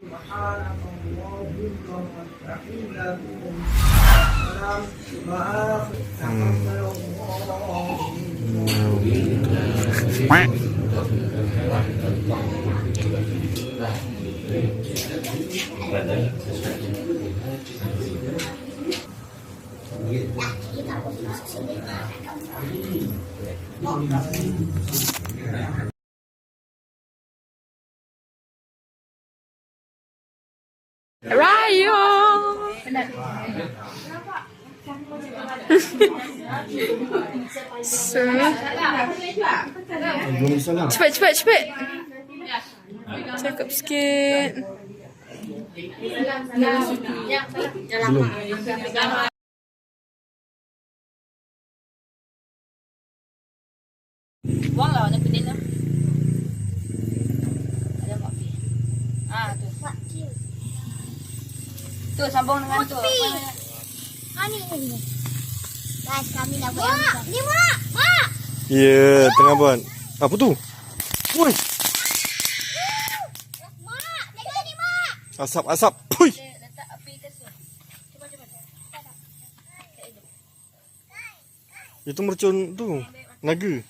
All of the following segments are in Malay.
سبحانك اللهم وبحمدك سلام وآخر تقبل الله so, cepat cepat cepat. Cakap sikit. Buang lah warna kuning tu. Ada mak api. Ah tu. Tu sambung dengan tu. Ha ni ni. Guys, kami nak buat Mak, ni mak. Mak. Ya, tengah buat. Apa tu? Woi, Mak, tengok ni mak. asap asap. Cuba. Itu mercun tu. Naga.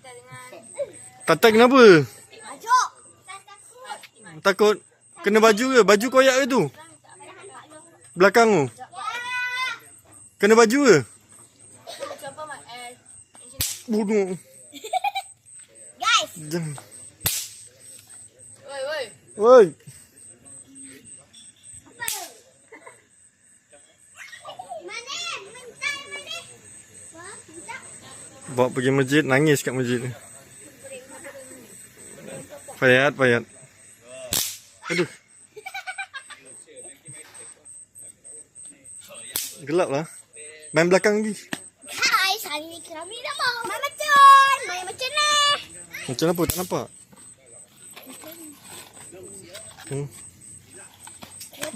Dengan Tatai kenapa? Takut. Kena baju ke? Baju koyak ke tu? Belakang tu. Kena baju ke? siapa mak Bunuh. Guys, Jangan. Woi woi. Woi. Bawa pergi masjid, nangis kat masjid. Payat, payat. Aduh. Gelap lah. Main belakang lagi. Guys, hari ni kami dah mau. Main macam. Main macam ni. Macam apa? Tak nampak. Hmm.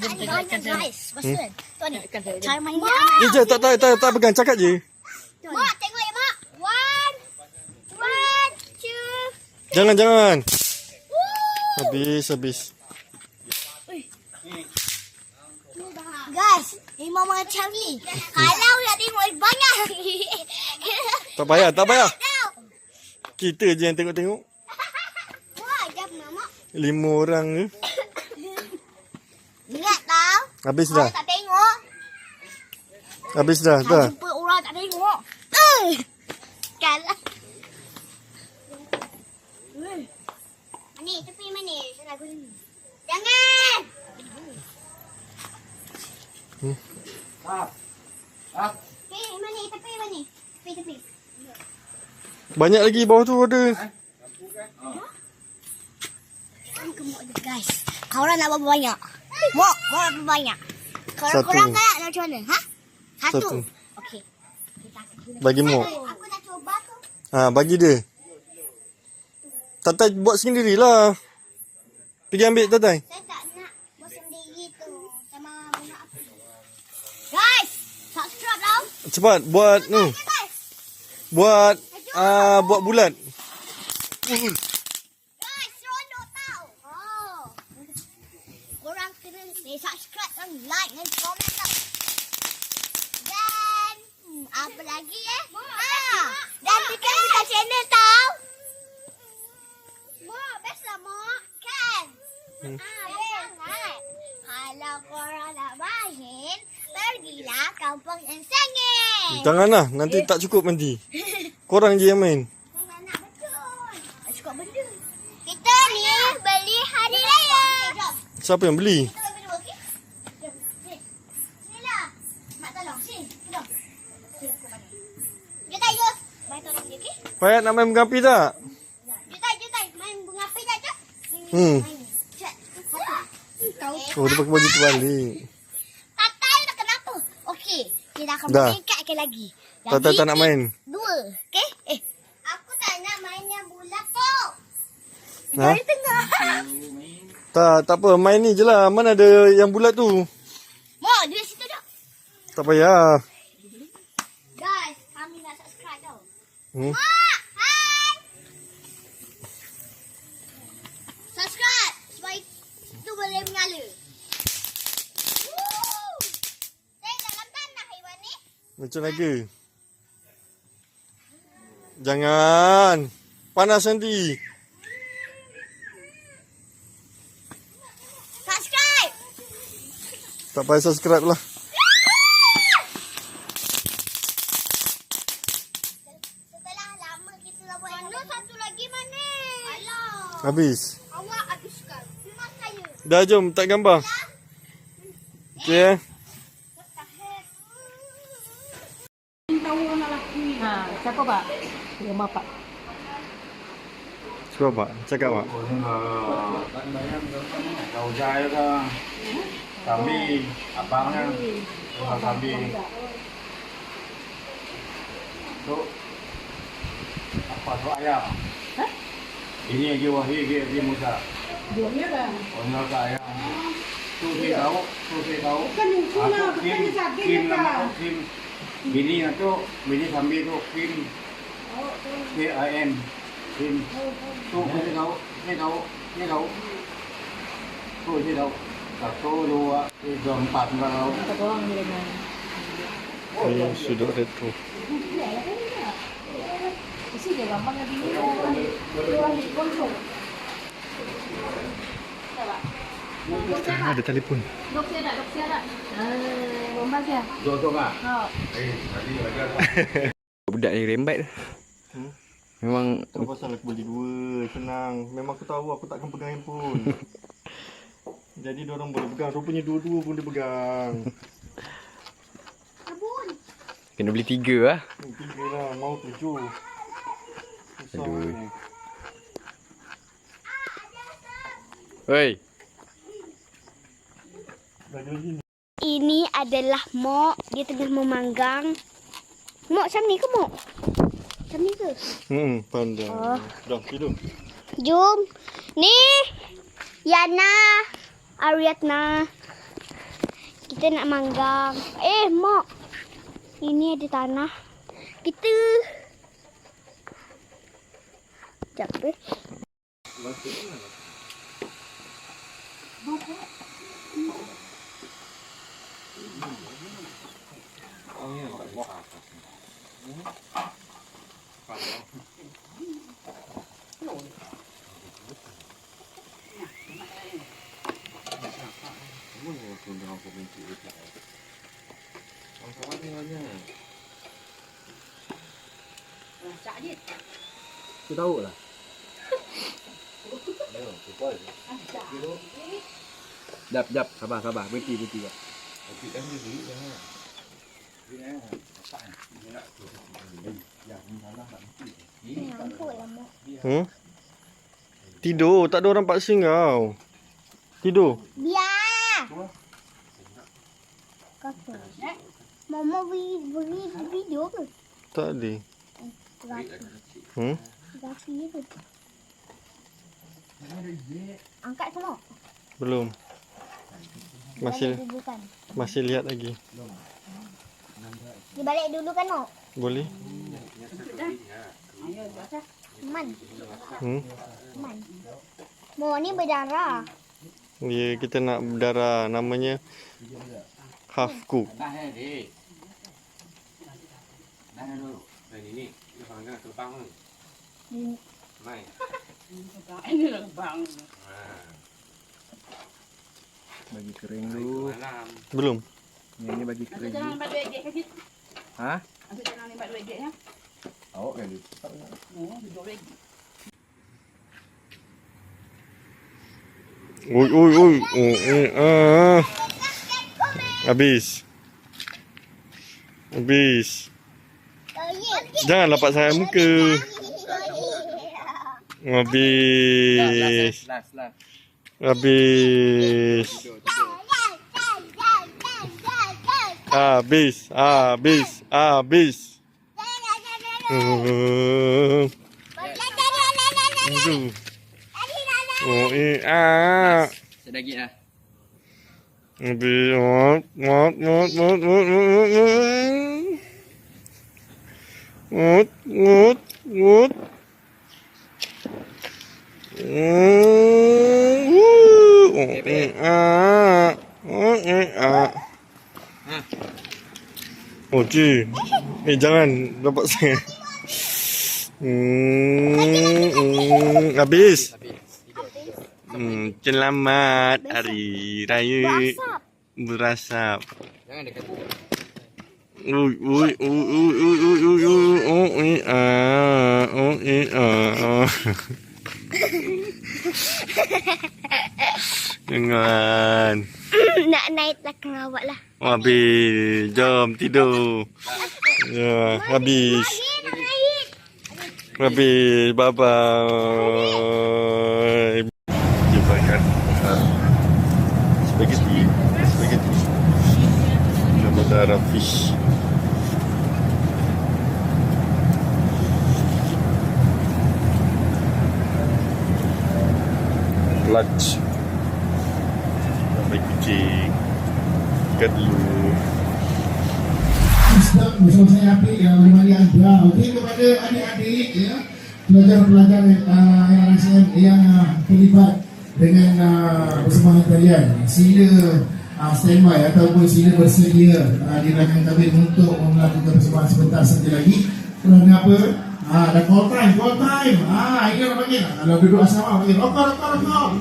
Banyak guys. Pasal. Tu ni. Cara main ni. Eh, je, tak, tak, tak, tak pegang. Cakap je. Mak, tengok ya mak. One. One, two. Jangan, jangan. Habis, habis. Memang macam ni. Kalau nak tengok banyak. Tak payah, tak payah. Kita je yang tengok-tengok. Wah, jap mama. Lima orang ke. Ingat tau. Habis Kalau dah. tak tengok, Habis dah. tak Dah. jumpa orang tak tengok. Eh. Kalah. Ni, tepi mana? Jangan! Tepi mana? Tepi mana? Tepi, tepi. Banyak lagi bawah tu ada. Kan gemuk dia, guys. Korang nak berapa banyak? Mok, nak berapa banyak? Korang Satu. korang kan nak macam mana? Ha? Satu. Satu. Okey. Bagi mok. Aku dah cuba tu. Ha, bagi dia. Tatai buat sendirilah. Pergi ambil Tatai. Saya Cepat buat ni. Buat ah buat bulat. Guys, seronok tau. Oh. Korang kena eh, subscribe dan like dan komen tau. Dan hmm, apa lagi eh? Ha. Dan tekan kita channel tau. Mak, best lah mak. Kan? Hmm. Ah, kampung yang sengit. Janganlah nanti tak cukup nanti. Korang je yang main. Tak cukup benda. Kita ni beli hari raya. Siapa yang beli? Payat nak main bunga api tak? Jutai, jutai. Main bunga api tak, jom? Hmm. Oh dia pakai baju tu balik. Tatai dah kenapa? Okey. Kita akan Dah. meningkatkan lagi. Tatai tak nak main. Dua. Okey? Eh. Aku tak nak main yang bulat tu. Ha? Dari tengah. Tak, tak apa. Main ni je lah. Mana ada yang bulat tu? Mak, dia situ dah. Tak payah. Guys, kami nak subscribe tau. Hmm. Mak, Macam lagi. Jangan. Panas nanti. Subscribe. Tak payah subscribe lah. Setelah lama kita dah buat. Mana satu lagi mana? Alah. Habis. Awak habiskan. Dah jom tak gambar. Okey eh. Ha, siapa pak? Rumah pak. Cuba pak. Cakap pak. Kau saya ke kambing, abangnya rumah kambing. Tu apa tu ayam? Ini aja wahai dia dia musa. Jualnya kan? Oh nak ke ayam. Tu dia tahu, tu dia tahu. Kan itu kim, kim nama tu kim. Bini tu, bini kambing tu kim. K I M. Kim. Tu dia tahu, dia tahu, dia tahu. Tu dua, empat, ni retro. Mesti dia gampang lagi ni. Orang ni konsol. Ada telefon. Dok saya tak, dok saya tak. Ah, bomba saya. Dua tu? Ha. Eh, tadi ada. Budak ni rembat Hmm? Memang Tak pasal aku beli dua. Senang. Memang aku tahu aku takkan pegang handphone. Jadi dia orang boleh pegang. Rupanya dua-dua pun dia pegang. Kena beli tiga lah Hmm, Tiga lah. Mau tujuh. Susah Aduh. ni. Ni. Ini adalah Mok. Dia tengah memanggang. Mok macam ni ke Mok? Ni ke? Hmm, pandai. Dah tidur. Jom. Ni. Yana. Ariadna. Kita nak manggang. Eh, Mok. Ini ada tanah. Kita. Sekejap eh. Aku tahu lah. Jap jap Sabar sabar Berhenti berhenti jap Hmm? Tidur. Tak ada orang paksa kau. Tidur. Biar. Mama beri, beri video ke? Tak ada. Grafi. Hmm? Grafi ke? Angkat semua. Belum. Masih kan. masih lihat lagi. Dia balik dulu kan Nok? Boleh? Man. Hmm? Man. Mo ni berdarah. Ya, kita nak berdarah namanya half cook. Ini. Ini. Mai. Bagi kering dulu Malam. Belum. Yang ni bagi kering dulu Nampak duit dia kasi. Ha? Asal jangan nampak duit dia ya. Awak kan Oh, duduk lagi. Oi, oi, oi. Oh, eh, ah. Habis. Habis. Jangan lapak saya muka. Habis. Last last Habis. Habis. Habis. Habis. Hmm. Aduh. Oh, eh, ah. Sedikit lah Habis. Mot, mot, mot, mot, mot, mot, mot, Ngut, ngut, ngut. Hmm. Uh. Oh, cik. Eh, jangan. Dapat saya. Hmm, hmm, habis. Hmm, selamat hari raya. Berasap. Jangan dekat. Jangan. Nak naik lah ke dengan awak lah. Habis. Jom tidur. Ya Habis. Habis. Bye bye Dia bayar ah, Spaghetti. Spaghetti. Darah fish. Lunch. Sampai kucing. Ikat dulu. Bersama saya Apik yang menemani anda. Okey kepada adik-adik ya, pelajar-pelajar uh, RSM yang uh, terlibat dengan uh, persembahan tarian. Sila uh, standby ataupun sila bersedia uh, di belakang kabin untuk melakukan persembahan sebentar saja lagi. Kerana apa? Ah, dah call time, call time. Ah, ini orang panggil. Kalau duduk asrama panggil rokok, rokok, rokok.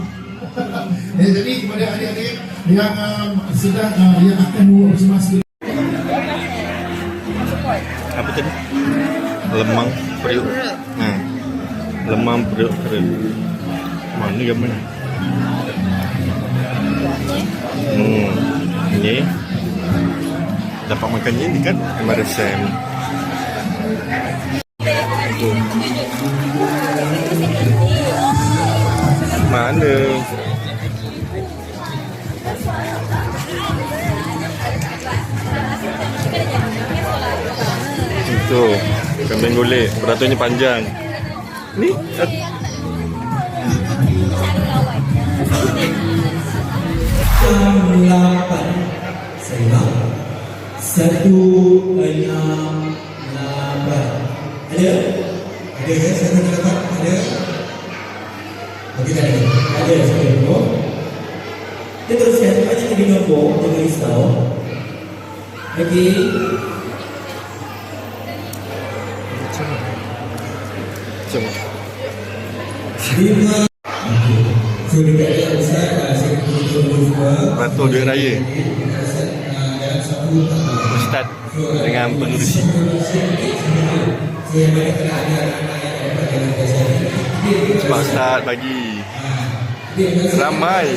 Eh, jadi kepada adik-adik yang um, sedang uh, yang akan membuat persembahan sebentar apa tadi? Lemang periuk. Ha. Lemang periuk kering. Mana yang mana? Hmm. Ni. Dapat makan ni dekat MRSM. Tu. Mana? Itu Kambing golek Beraturnya panjang Ni lapan saya satu enam lapan. Ada? Ada ya satu enam lapan ada? Okey tak ada. Ada satu nombor kita teruskan banyak lagi nombor jangan risau okey. Macam lima semua Beratur duit raya. Ustaz Dengan pengurusi Sebab Ustaz bagi Ramai